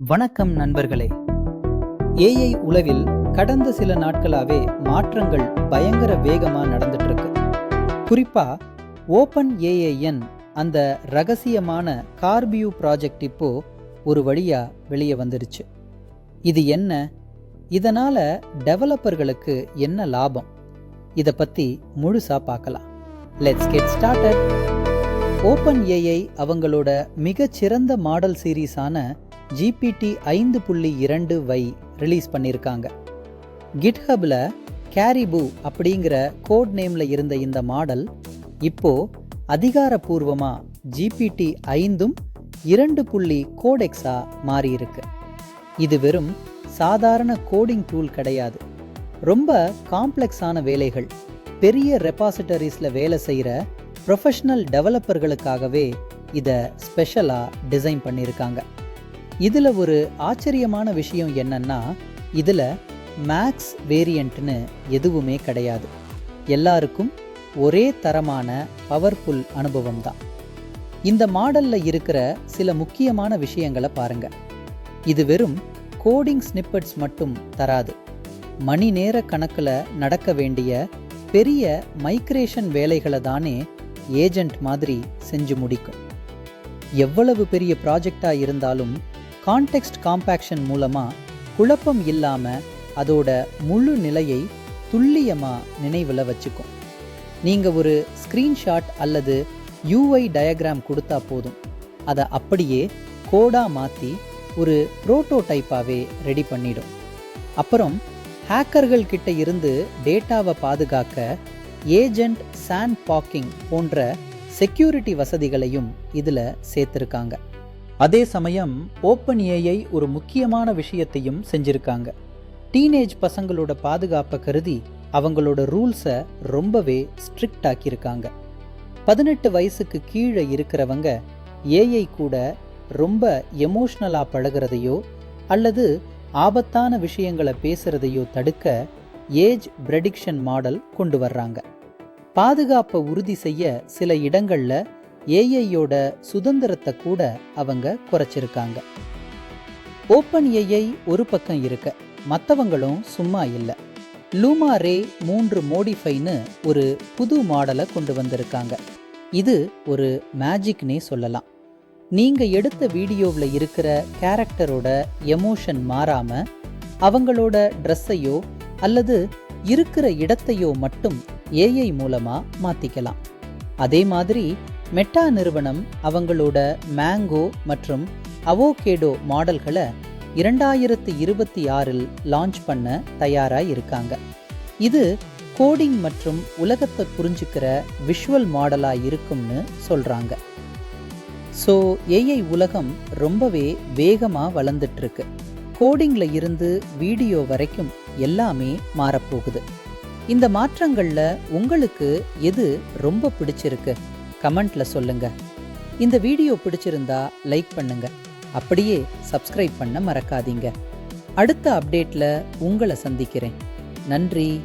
வணக்கம் நண்பர்களே. ஏஐ உலவில் கடந்த சில நாட்களாவே மாற்றங்கள் பயங்கர வேகமாக நடந்துட்டு இருக்கு குறிப்பா ஓப்பன் ஏஐஎன் அந்த ரகசியமான கார்பியூ ப்ராஜெக்ட் இப்போ ஒரு வழியா வெளியே வந்துருச்சு. இது என்ன? இதனால டெவலப்பர்களுக்கு என்ன லாபம்? இதை பத்தி முழுசா பார்க்கலாம் let's get started open AI அவங்களோட மிகச்சிறந்த மாடல் சீரீஸான ஜிபிடி ஐந்து புள்ளி இரண்டு வை ரிலீஸ் பண்ணியிருக்காங்க கிட்ஹபில் கேரிபு அப்படிங்கிற கோட் நேமில் இருந்த இந்த மாடல் இப்போ அதிகாரப்பூர்வமாக ஜிபிடி ஐந்தும் இரண்டு புள்ளி கோடெக்ஸாக மாறியிருக்கு. இது வெறும் சாதாரண கோடிங் டூல் கிடையாது. ரொம்ப காம்ப்ளெக்ஸான வேலைகள் பெரிய ரெபாசிட்டரிஸில் வேலை செய்கிற ப்ரொஃபஷனல் டெவலப்பர்களுக்காகவே இதை ஸ்பெஷலாக டிசைன் பண்ணியிருக்காங்க இதில் ஒரு ஆச்சரியமான விஷயம் என்னன்னா இதில் மேக்ஸ் வேரியண்ட்னு எதுவுமே கிடையாது. எல்லாருக்கும் ஒரே தரமான பவர்ஃபுல் அனுபவம் தான். இந்த மாடலில் இருக்கிற சில முக்கியமான விஷயங்களை பாருங்கள் இது வெறும் கோடிங் ஸ்னிப்பட்ஸ் மட்டும் தராது. மணி நேர கணக்கில் நடக்க வேண்டிய பெரிய மைக்ரேஷன் வேலைகளை தானே ஏஜெண்ட் மாதிரி செஞ்சு முடிக்கும். எவ்வளவு பெரிய ப்ராஜெக்டாக இருந்தாலும் கான்டெக்ஸ்ட் காம்பேக்ஷன் மூலமாக குழப்பம் இல்லாமல் அதோட முழு நிலையை துல்லியமாக நினைவில் வச்சுக்கும். நீங்கள் ஒரு ஸ்க்ரீன்ஷாட் அல்லது யூஐ டயக்ராம் கொடுத்தா போதும். அதை அப்படியே கோடாக மாற்றி ஒரு ப்ரோட்டோடைப்பாகவே ரெடி பண்ணிடும். அப்புறம் ஹேக்கர்கள் கிட்ட இருந்து டேட்டாவை பாதுகாக்க ஏஜெண்ட் சாண்ட் பாக்கிங் போன்ற செக்யூரிட்டி வசதிகளையும் இதில் சேர்த்துருக்காங்க. அதே சமயம் ஓப்பன் ஏஐ ஒரு முக்கியமான விஷயத்தையும் செஞ்சிருக்காங்க. டீனேஜ் பசங்களோட பாதுகாப்பை கருதி அவங்களோட ரூல்ஸை ரொம்பவே ஸ்ட்ரிக்ட் ஆக்கியிருக்காங்க. பதினெட்டு வயசுக்கு கீழே இருக்கிறவங்க ஏஐ கூட ரொம்ப எமோஷ்னலாக பழகிறதையோ அல்லது ஆபத்தான விஷயங்களை பேசுறதையோ தடுக்க ஏஜ் ப்ரெடிக்ஷன் மாடல் கொண்டு வர்றாங்க. பாதுகாப்பை உறுதி செய்ய சில இடங்களில் ஏஐயோட சுதந்திரத்தை கூட அவங்க குறைச்சிருக்காங்க. ஓப்பன் ஏஐ ஒரு பக்கம் இருக்க மற்றவங்களும் சும்மா இல்லை. லூமா ரே மூன்று மோடிஃபைன்னு ஒரு புது மாடலை கொண்டு வந்திருக்காங்க. இது ஒரு மேஜிக்னே சொல்லலாம். நீங்கள் எடுத்த வீடியோவில் இருக்கிற கேரக்டரோட எமோஷன் மாறாமல் அவங்களோட ட்ரெஸ்ஸையோ அல்லது இருக்கிற இடத்தையோ மட்டும் ஏஐ மூலமா மாத்திக்கலாம். அதே மாதிரி மெட்டா நிறுவனம் அவங்களோட மேங்கோ மற்றும் அவோகேடோ மாடல்களை இரண்டாயிரத்து இருபத்தி ஆறில் லான்ச் பண்ண தயாராக இருக்காங்க. இது கோடிங் மற்றும் உலகத்தை புரிஞ்சுக்கிற விஷுவல் மாடலாக இருக்கும்னு சொல்கிறாங்க ஸோ ஏஐ உலகம் ரொம்பவே வேகமாக வளர்ந்துட்டுருக்கு. கோடிங்கில் இருந்து வீடியோ வரைக்கும் எல்லாமே மாறப்போகுது. இந்த மாற்றங்களில் உங்களுக்கு எது ரொம்ப பிடிச்சிருக்கு? கமெண்ட்ல சொல்லுங்க. இந்த வீடியோ பிடிச்சிருந்தா லைக் பண்ணுங்க. அப்படியே சப்ஸ்கிரைப் பண்ண மறக்காதீங்க. அடுத்த அப்டேட்ல உங்களை சந்திக்கிறேன். நன்றி.